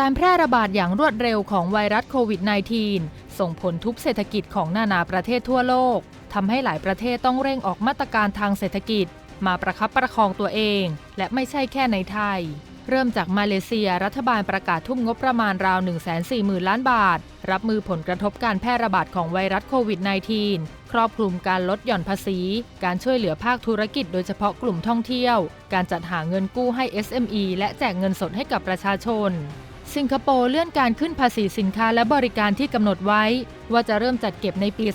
การแพร่ระบาดอย่างรวดเร็วของไวรัสโควิด -19 ส่งผลทุบเศรษฐกิจของนานาประเทศทั่วโลกทำให้หลายประเทศต้องเร่งออกมาตรการทางเศรษฐกิจ มาประคับประคองตัวเอง และไม่ใช่แค่ในไทย เริ่มจากมาเลเซียรัฐบาลประกาศทุ่มงบประมาณราว 140,000 ล้านบาท รับมือผลกระทบการแพร่ระบาดของไวรัสโควิด -19 ครอบคลุมการลดหย่อนภาษี การช่วยเหลือภาคธุรกิจโดยเฉพาะกลุ่มท่องเที่ยว การจัดหาเงินกู้ให้ SME และแจกเงินสดให้กับประชาชน สิงคโปร์เลื่อนการขึ้นภาษีสินค้าและบริการที่กำหนดไว้ ว่าจะเริ่มจัดเก็บในปี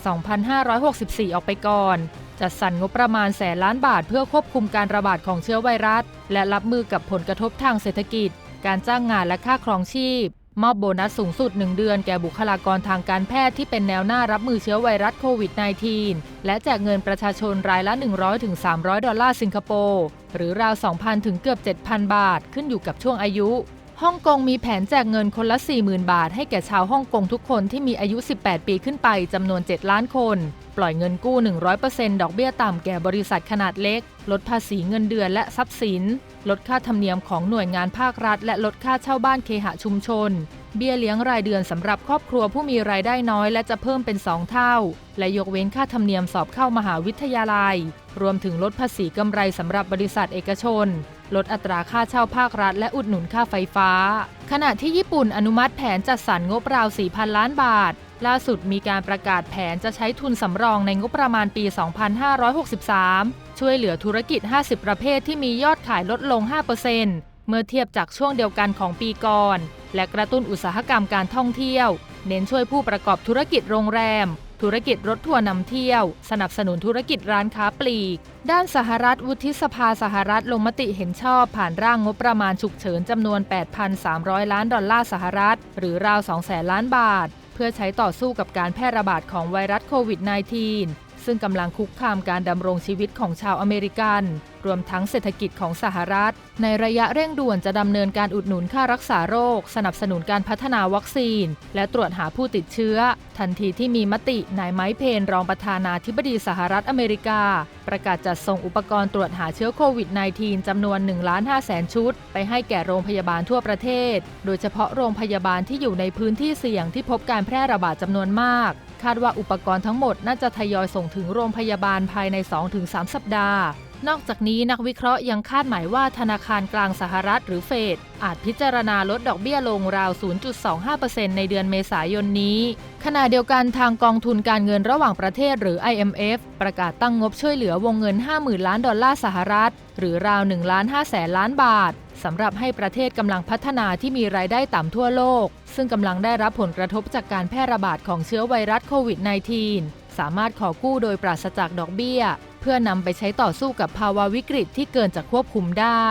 2564 ออกไปก่อน จัดสรรงบประมาณแสนล้านบาทเพื่อควบคุมการระบาดของเชื้อไวรัส และรับมือกับผลกระทบทางเศรษฐกิจ การจ้างงานและค่าครองชีพ มอบโบนัสสูงสุด 1 เดือนแก่บุคลากรทางการแพทย์ที่เป็นแนวหน้ารับมือเชื้อไวรัสโควิด -19 และแจกเงินประชาชนรายละ 100-300 ดอลลาร์สิงคโปร์หรือราว 2,000 ถึงเกือบ 7,000 บาท ขึ้นอยู่กับช่วงอายุ ฮ่องกงมีแผนแจกเงินคนละ 40,000 บาท ให้แก่ชาวฮ่องกงทุกคนที่มีอายุ 18 ปีขึ้นไปจำนวน 7 ล้านคน ปล่อยเงินกู้ 100%ดอกเบี้ยต่ำแก่บริษัทขนาดเล็ก ลดภาษีเงินเดือนและทรัพย์สิน ลดค่าธรรมเนียมของหน่วยงานภาครัฐ และลดค่าเช่าบ้านเคหะชุมชน เบี้ยเลี้ยงรายเดือนสำหรับครอบครัวผู้มีรายได้น้อยและจะเพิ่มเป็น 2 เท่า และยกเว้นค่าธรรมเนียมสอบเข้ามหาวิทยาลัย รวมถึงลดภาษีกำไรสำหรับบริษัทเอกชน ลดอัตราค่าเช่าภาครัฐ และอุดหนุนค่าไฟฟ้า ขณะที่ญี่ปุ่นอนุมัติแผนจัดสรรงบราว 4,000 ล้านบาท ล่าสุดมีการประกาศแผนจะใช้ทุนสำรองในงบประมาณปี 2563 ช่วยเหลือธุรกิจ 50 ประเภทที่มียอดขายลดลง 5%เมื่อเทียบจากช่วงเดียวกันของปีก่อน และกระตุ้นอุตสาหกรรมการท่องเที่ยว เน้นช่วยผู้ประกอบธุรกิจโรงแรม ธุรกิจรถทัวร์นำเที่ยว สนับสนุนธุรกิจร้านค้าปลีก ด้านสหรัฐวุฒิสภาสหรัฐลงมติเห็นชอบผ่านร่างงบประมาณฉุกเฉินจำนวน 8,300 ล้านดอลลาร์สหรัฐ หรือราว 200,000 ล้านบาท เพื่อใช้ต่อสู้กับการแพร่ระบาดของไวรัสโควิด -19 ซึ่งกำลังคุกคามการดำรงชีวิตของชาวอเมริกัน รวมทั้งเศรษฐกิจของสหรัฐ ในระยะเร่งด่วนจะดำเนินการอุดหนุนค่ารักษาโรค สนับสนุนการพัฒนาวัคซีน และตรวจหาผู้ติดเชื้อ ทันทีที่มีมตินายไมค์เพนรองประธานาธิบดีสหรัฐอเมริกา ประกาศจัดส่งอุปกรณ์ตรวจหาเชื้อโควิด -19 จำนวน1ล้าน5แสนชุด ไปให้แก่โรงพยาบาลทั่วประเทศ โดยเฉพาะโรงพยาบาลที่อยู่ในพื้นที่เสี่ยงที่พบการแพร่ระบาดจำนวนมากคาดว่าอุปกรณ์ทั้งหมดน่าจะทยอยส่งถึงโรงพยาบาลภายใน 2-3 สัปดาห์ นอกจากนี้นักวิเคราะห์ยังคาดหมายว่าธนาคารกลางสหรัฐหรือเฟดอาจพิจารณาลดดอกเบี้ยลงราว 0.25%ในเดือนเมษายนนี้ ขณะเดียวกันทางกองทุนการเงินระหว่างประเทศหรือ IMF ประกาศตั้งงบช่วยเหลือวงเงิน 50,000 ล้านดอลลาร์สหรัฐ หรือราว1ล้าน5แสนล้านบาทสำหรับให้ประเทศกำลังพัฒนาที่มีรายได้ต่ำทั่วโลก ซึ่งกำลังได้รับผลกระทบจากการแพร่ระบาดของเชื้อไวรัสโควิด -19 สามารถขอกู้โดยปราศจากดอกเบี้ย เพื่อนำไปใช้ต่อสู้กับภาวะวิกฤตที่เกินจะควบคุมได้